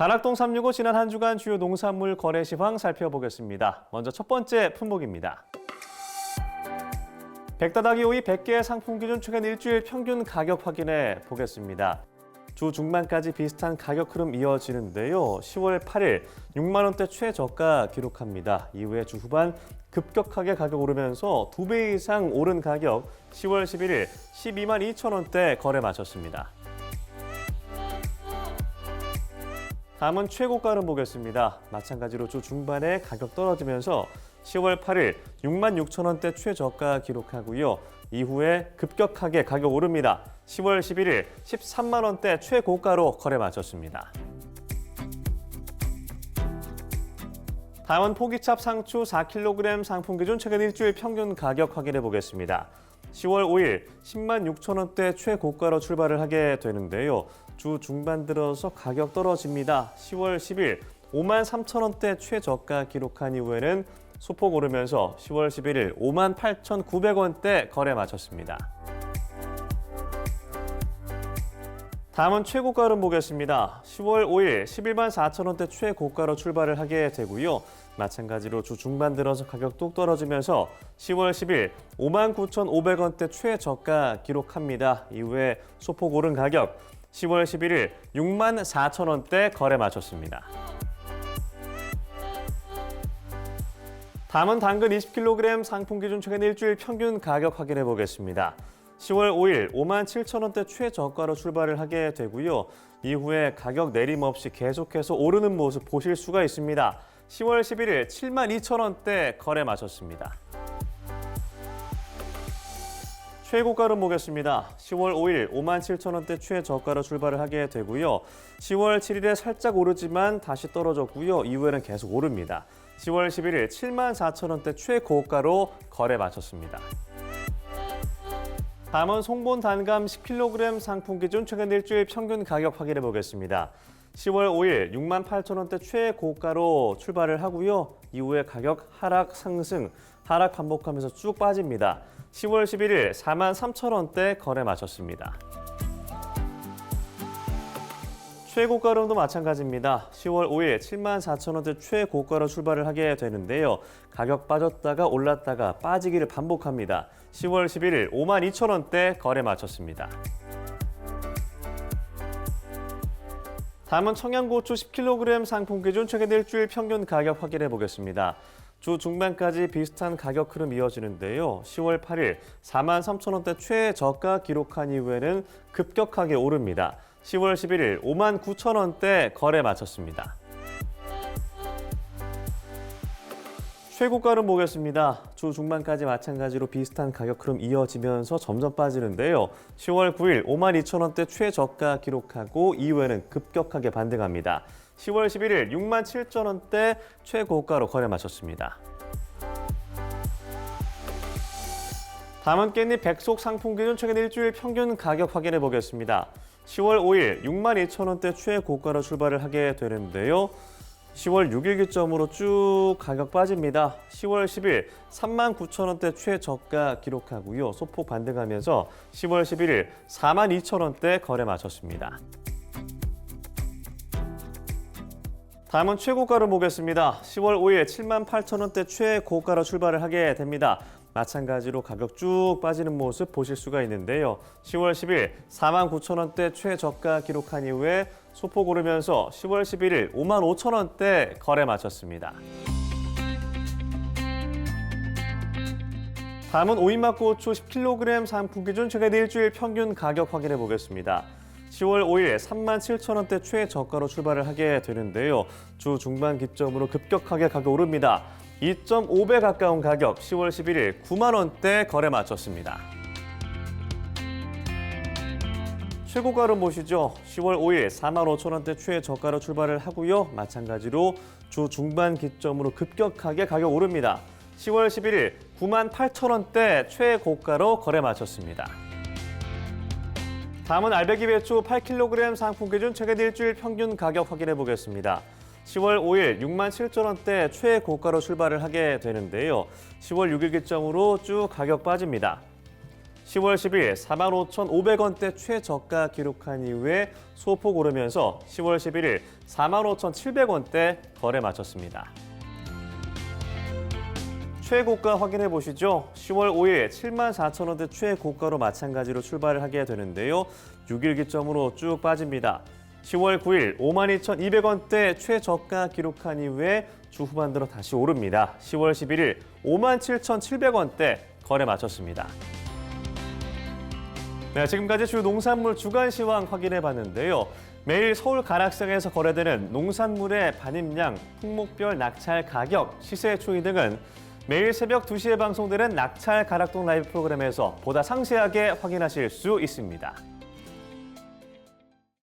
한학동 365 지난 한 주간 주요 농산물 거래 시황 살펴보겠습니다. 먼저 첫 번째 품목입니다. 백다닥이 오이 100개 상품 기준 최근 일주일 평균 가격 확인해 보겠습니다. 주 중반까지 비슷한 가격 흐름 이어지는데요. 10월 8일 6만 원대 최저가 기록합니다. 이후에 주 후반 급격하게 가격 오르면서 두 배 이상 오른 가격 10월 11일 12만 2천 원대 거래 마쳤습니다. 다음은 최고가를 보겠습니다. 마찬가지로 주 중반에 가격 떨어지면서 10월 8일 6만 6천 원대 최저가 기록하고요. 이후에 급격하게 가격 오릅니다. 10월 11일 13만 원대 최고가로 거래 마쳤습니다. 다음은 포기찹 상추 4kg 상품 기준 최근 일주일 평균 가격 확인해 보겠습니다. 10월 5일 10만 6천 원대 최고가로 출발을 하게 되는데요. 주 중반 들어서 가격 떨어집니다. 10월 10일 5만 3천 원대 최저가 기록한 이후에는 소폭 오르면서 10월 11일 5만 8천 900원대 거래 마쳤습니다. 다음은 최고가를 보겠습니다. 10월 5일 11만 4천 원대 최고가로 출발을 하게 되고요. 마찬가지로 주 중반 들어서 가격 뚝 떨어지면서 10월 10일 5만 9천 500원대 최저가 기록합니다. 이후에 소폭 오른 가격 10월 11일 6만 4천 원대 거래 마쳤습니다. 다음은 당근 20kg 상품 기준 최근 일주일 평균 가격 확인해 보겠습니다. 10월 5일 5만 7천 원대 최저가로 출발을 하게 되고요. 이후에 가격 내림 없이 계속해서 오르는 모습 보실 수가 있습니다. 10월 11일 7만 2천 원대 거래 마쳤습니다. 최고가를 보겠습니다. 10월 5일 5만 7천 원대 최저가로 출발을 하게 되고요. 10월 7일에 살짝 오르지만 다시 떨어졌고요. 이후에는 계속 오릅니다. 10월 11일 7만 4천 원대 최고가로 거래 마쳤습니다. 다음은 송본 단감 10kg 상품 기준 최근 일주일 평균 가격 확인해 보겠습니다. 10월 5일 6만 8천 원대 최고가로 출발을 하고요. 이후에 가격 하락 상승, 하락 반복하면서 쭉 빠집니다. 10월 11일 4만 3천 원대 거래 마쳤습니다. 최고가로도 마찬가지입니다. 10월 5일 7만 4천 원대 최고가로 출발을 하게 되는데요. 가격 빠졌다가 올랐다가 빠지기를 반복합니다. 10월 11일 5만 2천 원대 거래 마쳤습니다. 다음은 청양고추 10kg 상품 기준 최근 일주일 평균 가격 확인해 보겠습니다. 주 중반까지 비슷한 가격 흐름 이어지는데요. 10월 8일 4만 3천 원대 최저가 기록한 이후에는 급격하게 오릅니다. 10월 11일 5만 9천 원대 거래 마쳤습니다. 최고가를 보겠습니다. 주 중반까지 마찬가지로 비슷한 가격 흐름 이어지면서 점점 빠지는데요. 10월 9일 5만 2천 원대 최저가 기록하고 이후에는 급격하게 반등합니다. 10월 11일 6만 7천 원대 최고가로 거래 마쳤습니다. 다음은 깻잎 백속 상품 기준 최근 일주일 평균 가격 확인해 보겠습니다. 10월 5일 6만 2천 원대 최고가로 출발을 하게 되는데요. 10월 6일 기점으로 쭉 가격 빠집니다. 10월 10일 3만 9천 원대 최저가 기록하고요. 소폭 반등하면서 10월 11일 4만 2천 원대 거래 마쳤습니다. 다음은 최고가를 보겠습니다. 10월 5일 7만 8천 원대 최고가로 출발을 하게 됩니다. 마찬가지로 가격 쭉 빠지는 모습 보실 수가 있는데요. 10월 10일 4만 9천 원대 최저가 기록한 이후에 소폭 오르면서 10월 11일 5만 5천 원대 거래 마쳤습니다. 다음은 오이맛고추 10kg 상품 기준 최근 일주일 평균 가격 확인해 보겠습니다. 10월 5일 3만 7천 원대 최저가로 출발을 하게 되는데요. 주 중반 기점으로 급격하게 가격 오릅니다. 2.5배 가까운 가격 10월 11일 9만 원대 거래 마쳤습니다. 최고가를 보시죠. 10월 5일 4만 5천 원대 최저가로 출발을 하고요. 마찬가지로 주 중반 기점으로 급격하게 가격 오릅니다. 10월 11일 9만 8천 원대 최고가로 거래 마쳤습니다. 다음은 알배기 배추 8kg 상품 기준 최근 일주일 평균 가격 확인해 보겠습니다. 10월 5일 6만 7천 원대 최고가로 출발을 하게 되는데요. 10월 6일 기점으로 쭉 가격 빠집니다. 10월 10일 45,500원대 최저가 기록한 이후에 소폭 오르면서 10월 11일 45,700원대 거래 마쳤습니다. 최고가 확인해 보시죠. 10월 5일 7만 4천 원대 최고가로 마찬가지로 출발을 하게 되는데요. 6일 기점으로 쭉 빠집니다. 10월 9일 5만 2,200원대 최저가 기록한 이후에 주 후반 들어 다시 오릅니다. 10월 11일 5만 7,700원대 거래 마쳤습니다. 네, 지금까지 주 농산물 주간 시황 확인해 봤는데요. 매일 서울 가락시장에서 거래되는 농산물의 반입량, 품목별 낙찰 가격, 시세 추이 등은 매일 새벽 2시에 방송되는 낙찰 가락동 라이브 프로그램에서 보다 상세하게 확인하실 수 있습니다.